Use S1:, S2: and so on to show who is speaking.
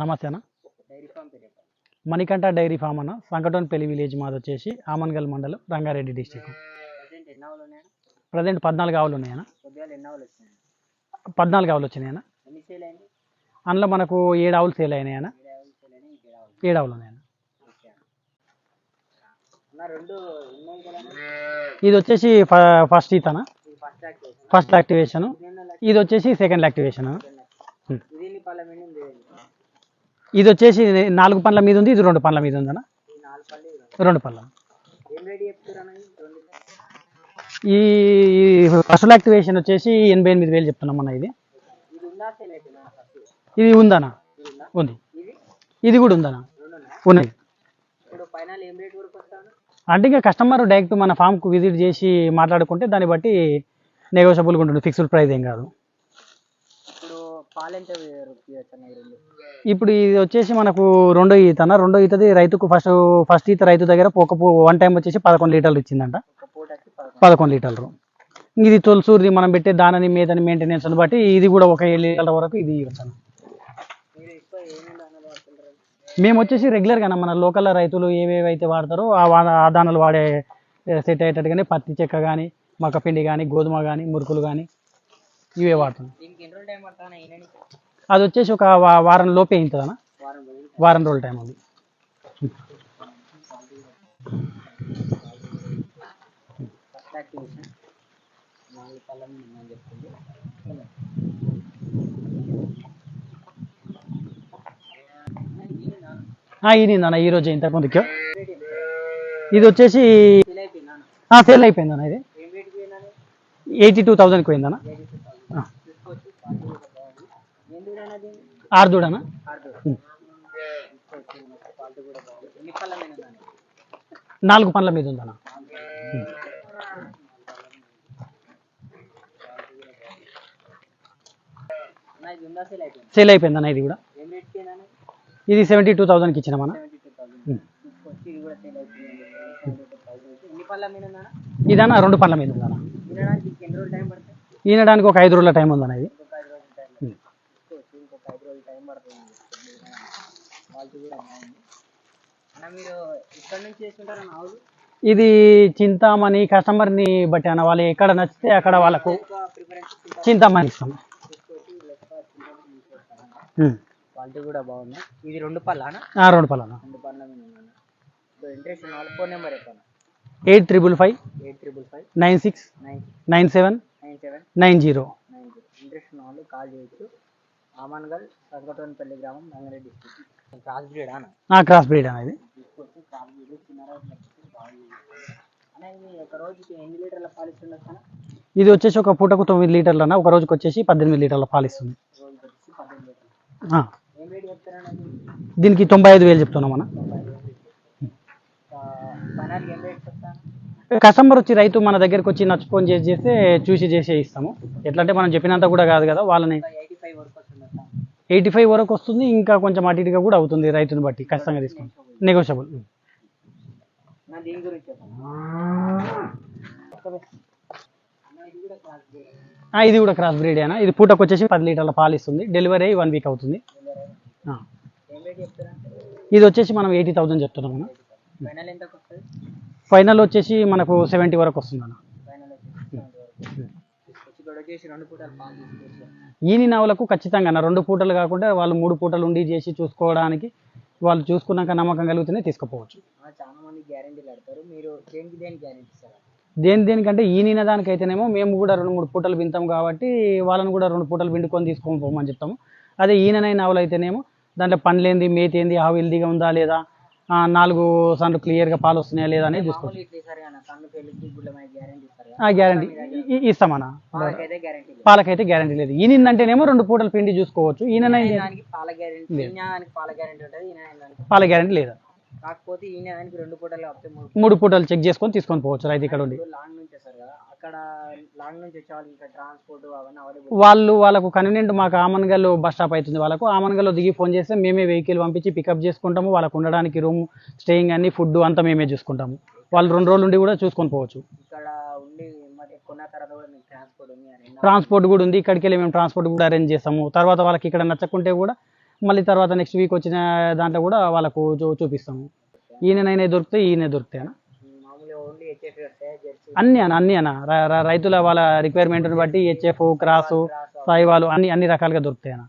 S1: నమస్తే అన్న
S2: dairy farm పేరు చెప్పండి.
S1: మణికంఠ డైరీ ఫామ్ అన్న. సంకటోన్పల్లి విలేజ్ మాది వచ్చేసి ఆమన్గల్ మండలం రంగారెడ్డి డిస్టిక్.
S2: ప్రజెంట్
S1: పద్నాలుగు ఆవులు ఉన్నాయన్న. పద్నాలుగు ఆవులు వచ్చినాయన్న. అందులో మనకు ఏడు ఆవులు సేల్ అయినాయన్న.
S2: ఏడు ఆవులు
S1: ఉన్నాయన్న. ఇది వచ్చేసి ఫస్ట్ ఈతన
S2: ఇది ఫస్ట్ యాక్టివేషన్.
S1: First activation. ఇది వచ్చేసి సెకండ్ యాక్టివేషన్.
S2: ఇది
S1: ఇది వచ్చేసి నాలుగు పండ్ల మీద ఉంది ఇది రెండు పండ్ల మీద ఉందన్న.
S2: రెండు.
S1: పండ్ల. పళ్ళ ఈ ఫస్ట్ యాక్టివేషన్ వచ్చేసి ఎనభై ఎనిమిది వేలు చెప్తున్నాం ఇది.
S2: ఇది ఉందనా ఉంది. ఇది
S1: కూడా
S2: ఉందనా
S1: ఉన్నది అంటే ఇంకా కస్టమర్ డైరెక్ట్ మన ఫామ్కు విజిట్ చేసి మాట్లాడుకుంటే దాన్ని బట్టి నెగోషియబుల్గా ఉంటుంది ఫిక్స్డ్ ప్రైస్ ఏం కాదు.
S2: ఇప్పుడు
S1: ఇది వచ్చేసి మనకు రెండో ఈతన రెండో ఈతది రైతుకు ఫస్ట్ ఫస్ట్ ఈత రైతు దగ్గర ఒక వన్ టైం వచ్చేసి పదకొండు లీటర్లు ఇచ్చిందంట.
S2: పదకొండు.
S1: లీటర్లు. ఇది తొలసూరిది మనం పెట్టే దానని మేతని మెయింటెనెన్స్ అని బట్టి ఇది కూడా ఒక ఏడు లీటర్ల వరకు ఇది ఇవ్వచ్చు మేము వచ్చేసి రెగ్యులర్గా మన లోకల్ రైతులు ఏవేవైతే వాడతారో ఆ దానాలు వాడే సెట్ అయ్యేటట్టుగానే పత్తి చెక్క కానీ మక్కపిండి కానీ గోధుమ కానీ మురుకులు కానీ ఇవే వాడతాం అది వచ్చేసి ఒక వారం లోపే అవుతుందన్న
S2: వారం రోజులు.
S1: వారం రోజుల టైం ఉంది ఇది అన్న ఈ రోజు ఇంతకు ముందుకు ఇది వచ్చేసి సేల్ అయిపోయిందన్న ఇది. ఎయిటీ టూ థౌజండ్కి పోయిందన్న
S2: ఎయిటీ టూ థౌసండ్ తీసుకోవచ్చు క్వాలిటీ కూడా బాగుంది ఏం దూడనా దీన్ని
S1: ఆరుదూడనా
S2: హార్డ్
S1: ఉం.
S2: తీసుకోవచ్చు క్వాలిటీ కూడా బాగుంది ఎన్ని పళ్ళ మీద ఆర్దుడనా?
S1: నాలుగు పండ్ల మీద
S2: ఉందనా? సేల్
S1: అయిపోయిందన్న ఇది కూడా. ఇది సెవెంటీ టూ థౌజండ్కి ఇచ్చినామన్నా ఇదన్నా రెండు పండ్ల మీద ఉందన్నా. ఈనడానికి ఒక ఐదు రోజుల టైం ఉందన్న ఇది
S2: ఇంకొక ఐదు రోజులు టైం
S1: ఉం.
S2: తీసుకోవచ్చు ఇంకొక ఐదు రోజులు టైం పడుతుంది క్వాలిటీ కూడా బాగుంది అన్న మీరు ఇక్కడ నుంచి చేసుకుంటారా ఆవులు
S1: ఇది చింతామణి కస్టమర్ని బట్టి అన్న వాళ్ళు ఎక్కడ నచ్చితే అక్కడ వాళ్ళకు చింతామణి. ఇస్తాం.
S2: క్వాలిటీ కూడా బాగుంది. ఇది రెండు పళ్ళానా?
S1: ఆ, రెండు పళ్ళన?
S2: రెండు పళ్ళ ఇంట్రెస్ట్ ఫోన్ నెంబర్ చెప్పాను?
S1: Eight triple five
S2: eight triple five
S1: nine six
S2: nine
S1: nine seven
S2: nine seven
S1: nine zero.
S2: Interest call చేయొచ్చు. ఆమన్గల్ గ్రామం రంగారెడ్డి డిస్ట్రిక్ట్. క్రాస్ బ్రీడ్ అన్న
S1: ఆ క్రాస్ బ్రీడ్ అనేది
S2: క్రాస్ బ్రీడ్ ఇది ఒక రోజుకి ఎన్ని లీటర్ల పాలు ఇస్తుండొచ్చు అన్న?
S1: ఇది వచ్చేసి ఒక పూటకు తొమ్మిది లీటర్లు అన్న ఒక రోజుకి వచ్చేసి పద్దెనిమిది లీటర్ల పాలు ఇస్తుంది
S2: రోజుకి వచ్చి పద్దెనిమిది లీటర్లు.
S1: ఆ.
S2: ఏం రేట్ చెప్తారన్న ఇది?
S1: దీనికి తొంభై ఐదు వేలు చెప్తున్నాం అన్న.
S2: ఫైనల్ ఏం రేట్ చెప్తాను
S1: కస్టమర్ వచ్చి రైతు మన దగ్గరికి వచ్చి నచ్చుకొని చేసి చేస్తే చూసి చేసే ఇస్తాము. ఎట్లా అంటే మనం చెప్పినంత కూడా కాదు కదా వాళ్ళని
S2: ఎయిటీ ఫైవ్ వరకు
S1: వస్తుంది ఇంకా కొంచెం అటు ఇటుగా కూడా అవుతుంది రైతుని బట్టి ఖచ్చితంగా తీసుకోండి నెగోషియబుల్
S2: అన్న ఇది కూడా క్రాస్ బ్రీడ్
S1: అయినా ఇది పూటకు వచ్చేసి పది లీటర్ల పాలు ఇస్తుంది. డెలివరీ అయ్యి వన్ వీక్ అవుతుంది. ఇది వచ్చేసి మనం ఎయిటీ థౌసండ్ చెప్తున్నాం మనం
S2: ఫైనల్ ఎంతకు వస్తుంది?
S1: ఫైనల్ వచ్చేసి మనకు సెవెంటీ వరకు వస్తుంది అన్న. ఈని నావులకు ఖచ్చితంగా రెండు పూటలు కాకుండా వాళ్ళు మూడు పూటలు ఉండి చేసి చూసుకోవడానికి వాళ్ళు చూసుకున్నాక నమ్మకం కలిగితేనే తీసుకుపోవచ్చు.
S2: ఆ, చాలా మంది గ్యారెంటీలు అడతారు మీరు దేనికి దేనికి గ్యారెంటీ ఇస్తారా?
S1: దేని దేనికంటే ఈనిన దానికైతేనేమో మేము కూడా రెండు మూడు పూటలు వింటాం కాబట్టి వాళ్ళని కూడా రెండు పూటలు విండుకొని తీసుకొని పోమని చెప్తాము. అదే ఈననైన ఆవులు అయితేనేమో దాంట్లో పండ్లేంది మేత ఏంది ఆవు హెల్దీగా ఉందా లేదా నాలుగు సార్లు క్లియర్గా పాలు వస్తున్నాయా లేదా అనేది చూసుకోవచ్చు.
S2: గ్యారెంటీ
S1: ఇస్తామన్నా
S2: వాళ్ళకైతే గ్యారెంటీ లేదు.
S1: పాలకైతే గ్యారంటీ లేదు. ఈనిందంటేనేమో రెండు పూటలు పిండి చూసుకోవచ్చు.
S2: ఈయన పాల గ్యారెంటీ ఈయన
S1: లేదు?
S2: కాకపోతే ఈయన దానికి రెండు పూటలు కాకపోతే మూడు
S1: పూటలు. చెక్ చేసుకొని తీసుకొని పోవచ్చు రైతు ఇక్కడ ఉండి.
S2: ఇప్పుడు లాంగ్ నుంచి వస్తారు కదా అక్కడ లాంగ్ నుంచి వచ్చే వాళ్ళకి ఇంకా ట్రాన్స్పోర్ట్ అవన్నీ అవైలబుల్
S1: వాళ్ళు వాళ్ళకు కన్వీనియంట్ మాకు ఆమన్గల్లో బస్ స్టాప్ అవుతుంది. వాళ్ళకు ఆమన్గల్లో దిగి ఫోన్ చేస్తే మేమే వెహికల్ పంపించి పికప్ చేసుకుంటాము. వాళ్ళకు ఉండడానికి రూమ్ స్టేయింగ్ అన్ని ఫుడ్ అంతా మేమే చూసుకుంటాము. వాళ్ళు రెండు రోజులు ఉండి కూడా చూసుకొని పోవచ్చు.
S2: ఇక్కడ ఉండి మరి కొన్న తర్వాత కూడా మీకు ట్రాన్స్పోర్ట్
S1: కూడా ఉంది ఇక్కడికి వెళ్ళి మేము ట్రాన్స్పోర్ట్ కూడా అరేంజ్ చేస్తాము. తర్వాత వాళ్ళకి ఇక్కడ నచ్చకుంటే కూడా మళ్ళీ తర్వాత నెక్స్ట్ వీక్ వచ్చిన దాంట్లో కూడా వాళ్ళకు చూపిస్తాము. ఈయననైనా దొరుకుతాయి ఈయన దొరుకుతాయి అన్న. అన్ని అన్న అన్ని రైతుల వాళ్ళ రిక్వైర్మెంట్ని బట్టి హెచ్ఎఫ్ క్రాసు సాయివాలు అన్ని అన్ని రకాలుగా దొరుకుతాయి అన్న.